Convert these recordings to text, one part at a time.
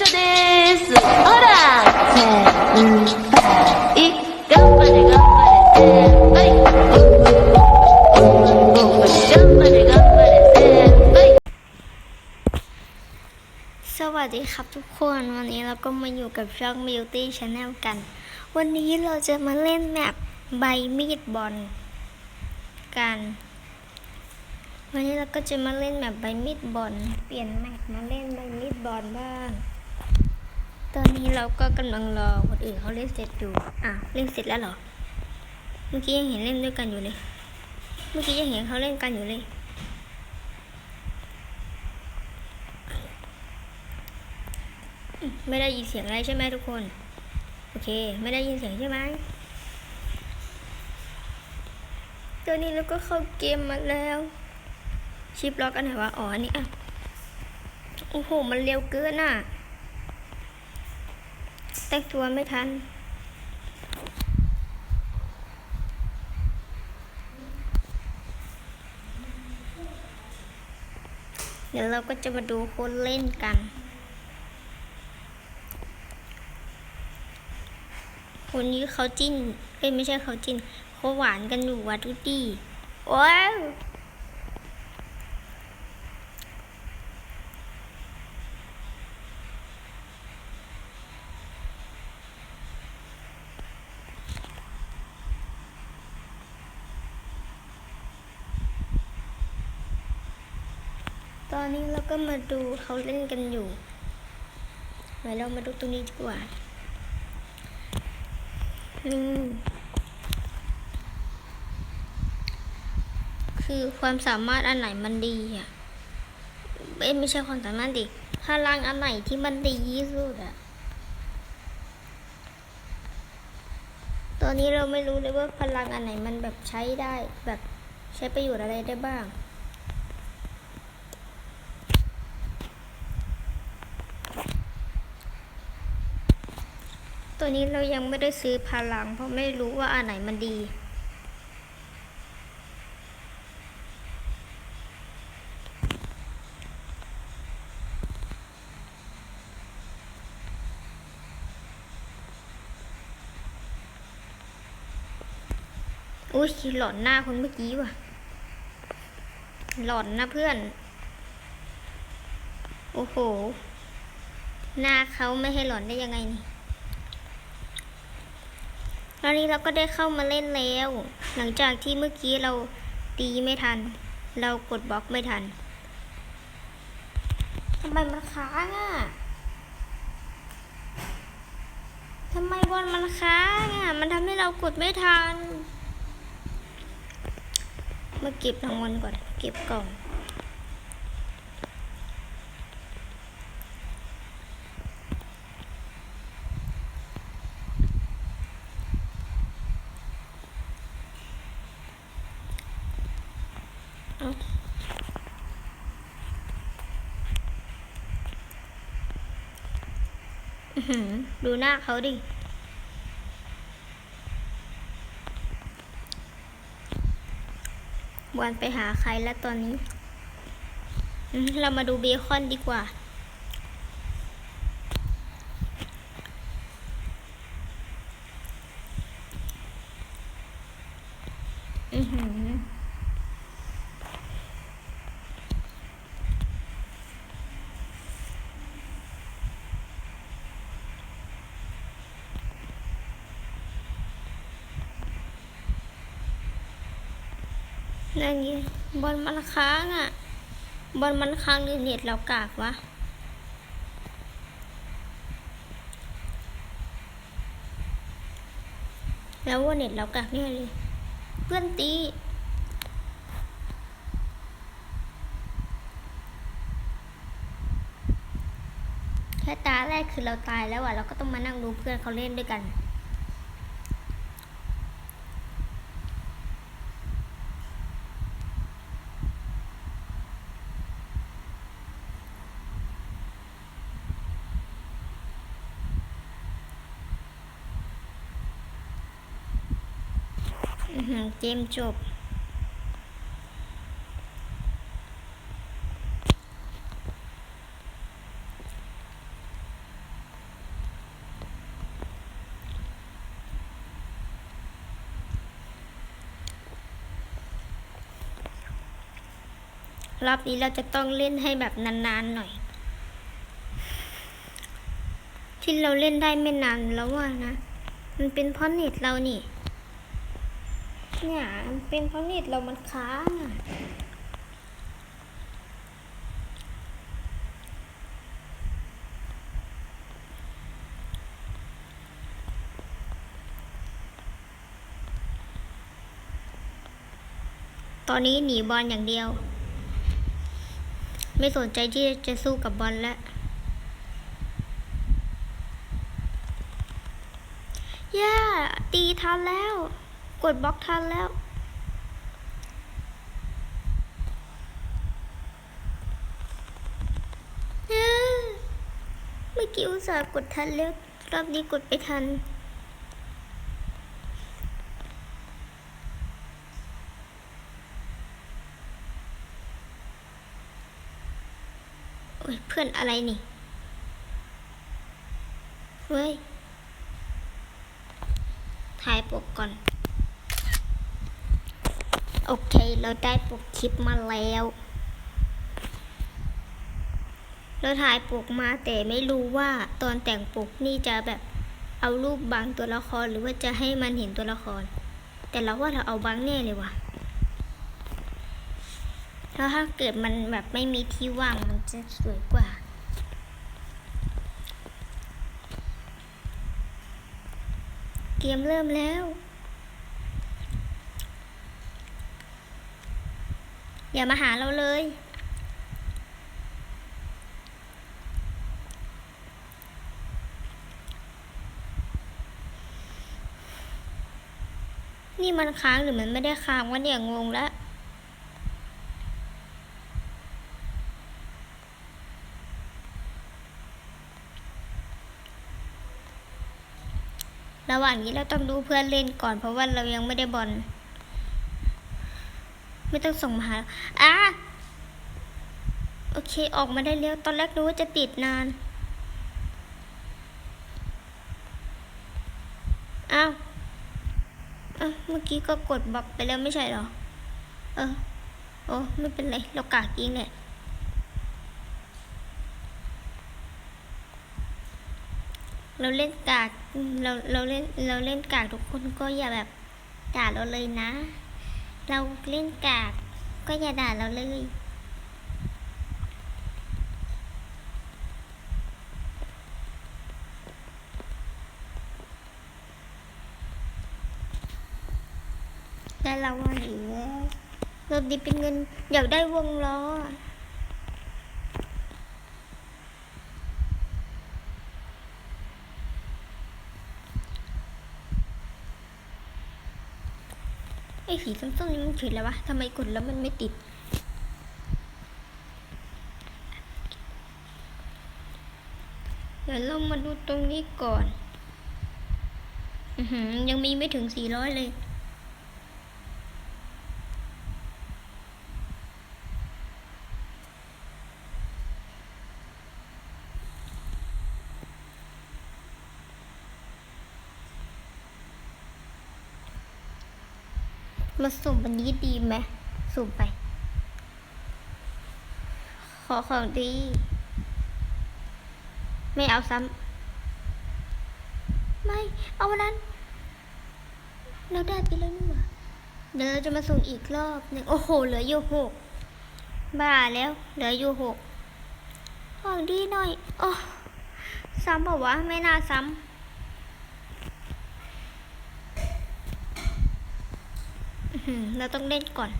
緒ですほらせーい頑張れ頑張れ先輩頑張れ頑張れ先輩 สวัสดีครับทุกคนวันนี้เราก็มาอยู่กับช่อง Beauty Channel กัน วันนี้เราจะมาเล่นแมปใบมีดบอลกัน วันนี้เราก็จะมาเล่นแมปใบมีดบอลเปลี่ยนแมปมาเล่นใบมีดบอลบ้าง ตอนนี้เราก็กำลังรอคนอื่นเขาเล่นเสร็จอยู่ อะเล่นเสร็จแล้วเหรอ เมื่อกี้ยังเห็นเล่นด้วยกันอยู่เลย เมื่อกี้ยังเห็นเขาเล่นกันอยู่เลยไม่ได้ยินเสียงอะไรใช่ไหมทุกคน โอเค ไม่ได้ยินเสียงใช่ไหมตอนนี้เราก็เข้าเกมมาแล้ว ชิปล็อกกันไหนวะ อ๋ออันนี่อะ โอ้โห มันเร็วเกินอะ แต่งตัวไม่ทัน เดี๋ยวเราก็จะมาดูคนเล่นกัน คนนี้เขาจิ้น เอ้ยไม่ใช่เขาจิ้นเขาหวานกันอยู่วัดดูดีว้าว ตอนนี้เราก็มาดูเขาเล่นกันอยู่เดี๋ยวเรามาดูตรงนี้ดีกว่านี่คือความสามารถอันไหนมันดีอะเอ้ไม่ใช่ความสามารถดิพลังอันไหนที่มันดีที่สุดอะตอนนี้เราไม่รู้เลยว่าพลังอันไหนมันแบบใช้ได้แบบใช้ประโยชน์อะไรได้บ้าง ตัวนี้เรายังไม่ได้ซื้อพลัง เพราะไม่รู้ว่าอันไหนมันดี อุ้ยหลอนหน้าคนเมื่อกี้ว่ะ หลอนนะเพื่อน โอ้โห หน้าเขาไม่ให้หลอนได้ยังไงนี่ ตอนนี้เราก็ได้เข้ามาเล่นแล้ว หลังจากที่เมื่อกี้เราตีไม่ทัน เรากดบล็อกไม่ทันทำไมมันค้างอะทำไมบอลมันค้างอะ มันทำให้เรากดไม่ทัน มาเก็บรางวัลก่อน เก็บกล่อง ดูหน้าเขาดิ วันไปหาใครแล้วตอนนี้ เรามาดูเบคอนดีกว่า อือหือ นั่นไงบอลมันค้างอะ บอลมันค้างหรือเน็ตเรากากวะแล้วว่าเน็ตเรากากเนี่ยเลย เพื่อนตีแค่ตาแรกคือเราตายแล้วอะ เราก็ต้องมานั่งดูเพื่อนเขาเล่นด้วยกัน เกมจบ รอบนี้เราจะต้องเล่นให้แบบนานๆหน่อย ที่เราเล่นได้ไม่นานแล้วว่านะ มันเป็นเพราะเน็ตเรานี่ เนี่ยมันเป็นเพราะเน็ตเรามันค้างอะตอนนี้หนีบอลอย่างเดียว ไม่สนใจที่จะสู้กับบอลแล้ว ย่า ตีทันแล้ว กดบล็อกทันแล้ว เมื่อกี้อุตส่าห์กดทันแล้ว รอบนี้กดไปทันโอ้ยเพื่อนอะไรนี่ เฮ้ยปกก่อน โอเค เราได้ปกค ลิปมาแล้วเราถ่ายปกมาแต่ไม่รู้ว่าตอนแต่งปกนี่จะแบบเอารูปบางตัวละครหรือว่าจะให้มันเห็นตัวละคร แต่เราว่าเราเอาบางแน่เลยว่ะแล้วถ้าเกิดมันแบบไม่มีที่ว่างมันจะสวยกว่าเกมเริ่มแล้ว อย่ามาหาเราเลย นี่มันค้างหรือมันไม่ได้ค้างวะเนี่ยงงแล้วระหว่างนี้เราต้องดูเพื่อนเล่นก่อนเพราะว่าเรายังไม่ได้บอล ไม่ต้องส่งมาหาอะโอเค ออกมาได้แล้ว ตอนแรกรู้ว่าจะติดนาน อ้าวเอ้าเมื่อกี้ก็กดบล็อกไปแล้วไม่ใช่หรอ เออ โอ้ ไม่เป็นไร เรากากยิงแหละเราเล่นกาก เรา เราเล่น เราเล่นกากทุกคนก็อย่าแบบด่าเราเลยนะ เราเล่นกาก ก็อย่าด่าเราเลย ได้รางวัลอีกแล้วรถดีเป็นเงินอยากได้วงล้อ อ้สีส้มๆนี่มันคือแล้ววะทำไมกดแล้วมันไม่ติด เดี๋ยวเรามาดูตรงนี้ก่อนอือหือยังมีไม่ถึงสี่ร้อยเลย มาสุ่มวันนี้ดีไหมสุ่มไป ขอของดี ไม่เอาซ้ำไม่ เอาวันนั้น เราได้ไปแล้วนี่หว่าเดี๋ยวเราจะมาสุ่มอีกรอบหนึ่งโอ้โห เหลืออยู่หกบ้าแล้ว เหลืออยู่หกของดีหน่อย โอ้ ซ้ำบอกว่าวะไม่น่าซ้ำ อื้อหือเราต้องเล่นก่อน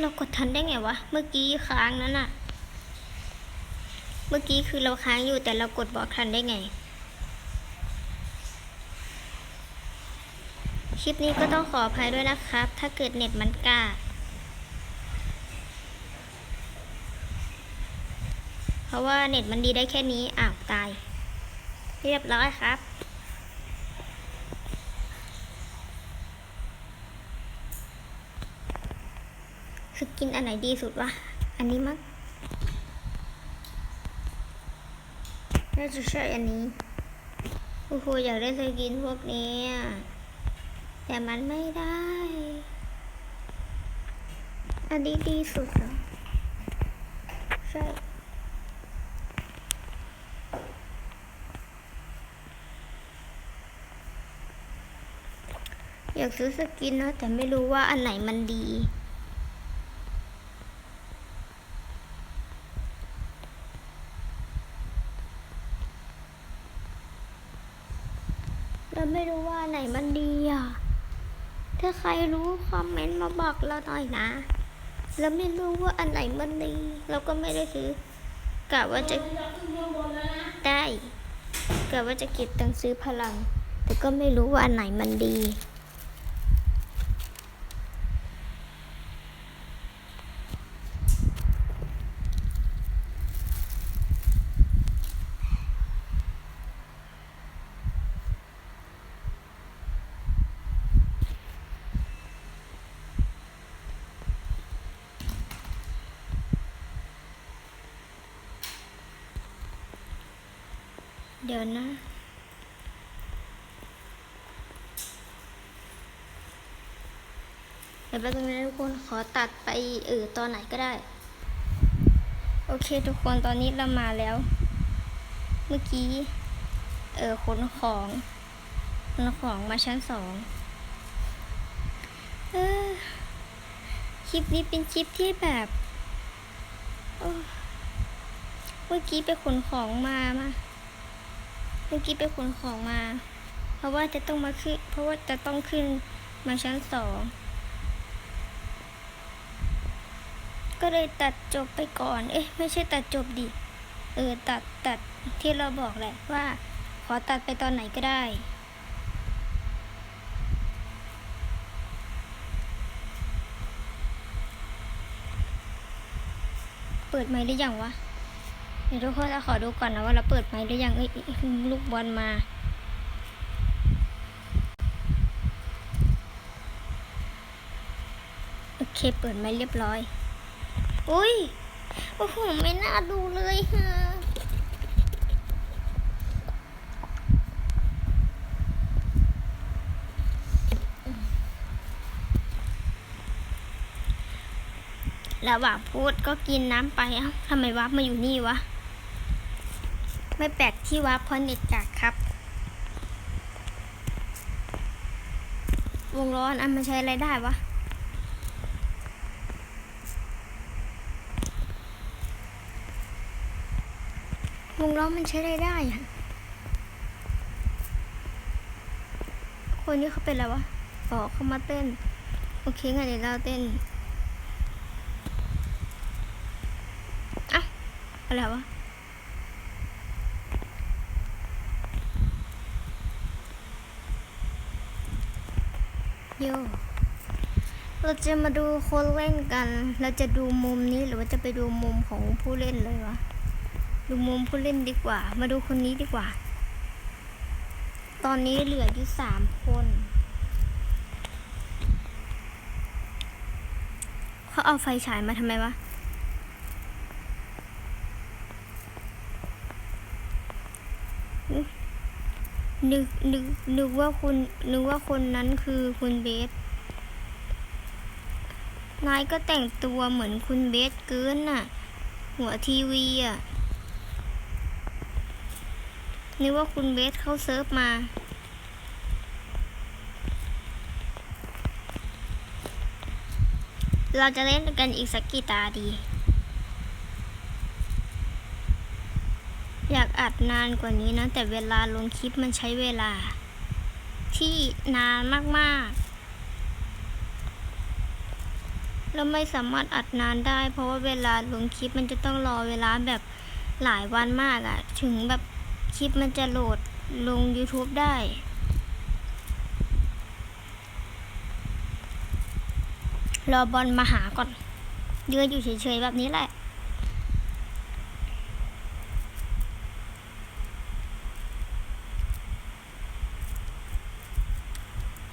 เรากดทันได้ไงวะ เมื่อกี้ค้างนั้นอะเมื่อกี้คือเราค้างอยู่แต่เรากดบอกทันได้ไง ลิปนี้ก็ต้องขออภัยด้วยนะครับ ถ้าเกิดเน็ตมันกาเพราะว่าเน็ตมันดีได้แค่นี้ อ้าว ตาย เรียบร้อยครับสสกินอันไหนดีสุดวะ อันนี้มั้งน่าจะใช่อันนี้ โอ้โห อยากได้สกินพวกนี้อะ แต่มันไม่ได้ อันนี้ดีสุดเหรอใช่อยากซื้อสกินนะแต่ไม่รู้ว่าอันไหนมันดี เราไม่รู้ว่าอันไหนมันดีอะ ถ้าใครรู้คอมเมนต์มา บอกเราหน่อยนะเราไม่รู้ว่าอันไหนมันดี เราก็ไม่ได้ซื้อกะว่าจะได้กะว่าจะเก็บตังค์ซื้อพลัง แต่ก็ไม่รู้ว่าอันไหนมันดี เดี๋ยวนะ เดี๋ยวแป๊บนึงนะทุกคนขอตัดไปเออตอนไหนก็ได้ โอเคทุกคนตอนนี้เรามาแล้ว เมื่อกี้ เออขนของขนของมาชั้นสองเออคลิปนี้เป็นคลิปที่แบบเมื่อกี้ไปขนของมามา เมื่อกี้ไปขนของมา เพราะว่าจะต้องมาขึ้น เพราะว่าจะต้องขึ้นมาชั้นสอง ก็เลยตัดจบไปก่อน เอ๊ะ ไม่ใช่ตัดจบดิ เออ ตัดตัดที่เราบอกแหละว่า ขอตัดไปตอนไหนก็ได้เปิดไหมค์ได้ยังวะ เดี๋ยวทุกคนจะขอดูก่อนนะว่าเราเปิดไหมหรือยังเอ้ยลูกบอลมาโอเคเปิดไหมเรียบร้อย อุ้ยโอ้โหไม่น่าดูเลยฮะระหว่างพูดก็กินน้ำไปเอ้าทำไมวับมาอยู่นี่วะ ไม่แปลกที่วับเพราะเน็ตกากครับ วงร้อนอันมันใช้อะไรได้วะวงล้อมันใช้อะไรได้อะคนนี้เขาเป็นอะไรวะอ๋อเขามาเต้น โอเคงั้นเดี๋ยวเราเต้นอะอะไรวะ โยเราจะมาดูคนเล่นกัน เราจะดูมุมนี้หรือว่าจะไปดูมุมของผู้เล่นเลยวะ ดูมุมผู้เล่นดีกว่า มาดูคนนี้ดีกว่า ตอนนี้เหลืออยู่สามคนเขาเอาไฟฉายมาทำไมวะ นึกนึกนึกว่าคุณนึกว่าคนนั้นคือคุณเบส นายก็แต่งตัวเหมือนคุณเบสเกินน่ะ หัวทีวีอะ นึกว่าคุณเบสเข้าเซิร์ฟมา เราจะเล่นกันอีกสักกี่ตาดี อยากอัดนานกว่านี้นะ แต่เวลาลงคลิปมันใช้เวลา ที่นานมากๆเราไม่สามารถอัดนานได้ เพราะว่าเวลาลงคลิปมันจะต้องรอเวลาแบบหลายวันมากอะถึงแบบคลิปมันจะโหลดลง YouTube ได้ รอบอลมาหาก่อน เดืออยู่เฉยๆแบบนี้แหละ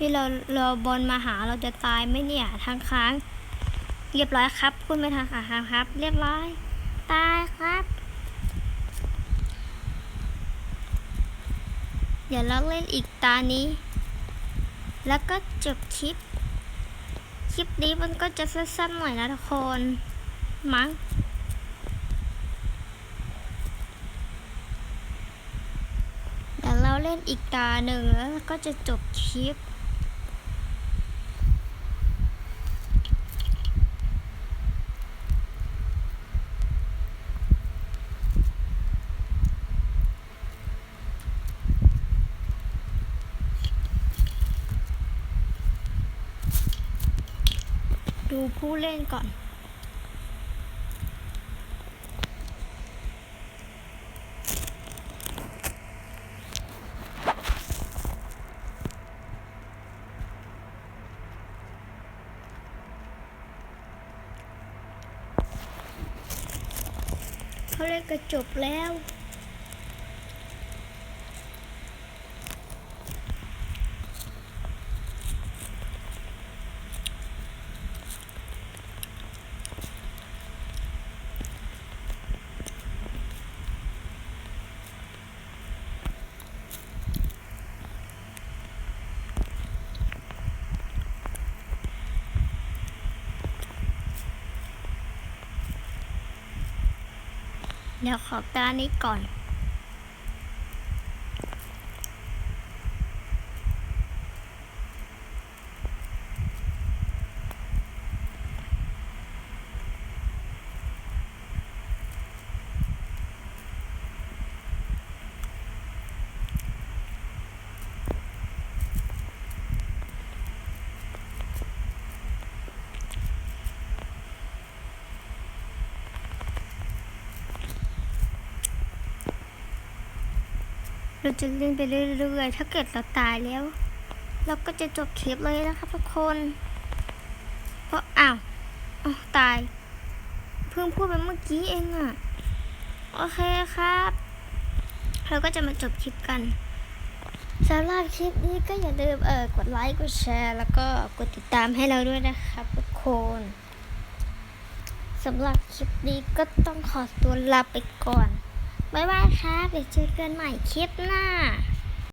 ที่เราเราบอลมาหาเราจะตายไหมเนี่ยทางค้าง เรียบร้อยครับพูดไม่ทันค่ะครับ เรียบร้อย ตายครับ เดี๋ยวเราเล่นอีกตานี้ แล้วก็จบคลิป คลิปนี้มันก็จะสั้นๆหน่อยนะทุกคนมั้งเดี๋ยวเราเล่นอีกตาหนึ่งแล้วก็จะจบคลิป ผู้เล่นก่อน เขาเล่นกระจบแล้ว เดี๋ยวขอตานี้ก่อน เราจะเล่นไปเรื่อยๆ ถ้าเกิดเราตายแล้ว เราก็จะจบคลิปเลยนะครับทุกคน เพราะอ้าวอ้าวตาย เพิ่งพูดไปเมื่อกี้เองอะโอเคครับ เราก็จะมาจบคลิปกันสำหรับคลิปนี้ก็อย่าลืมเออกดไลค์กดแชร์ แล้วก็กดติดตามให้เราด้วยนะครับทุกคนสำหรับคลิปนี้ก็ต้องขอตัวลาไปก่อน บ๊ายบายครับเดี๋ยวเจอกันใหม่คลิปหน้า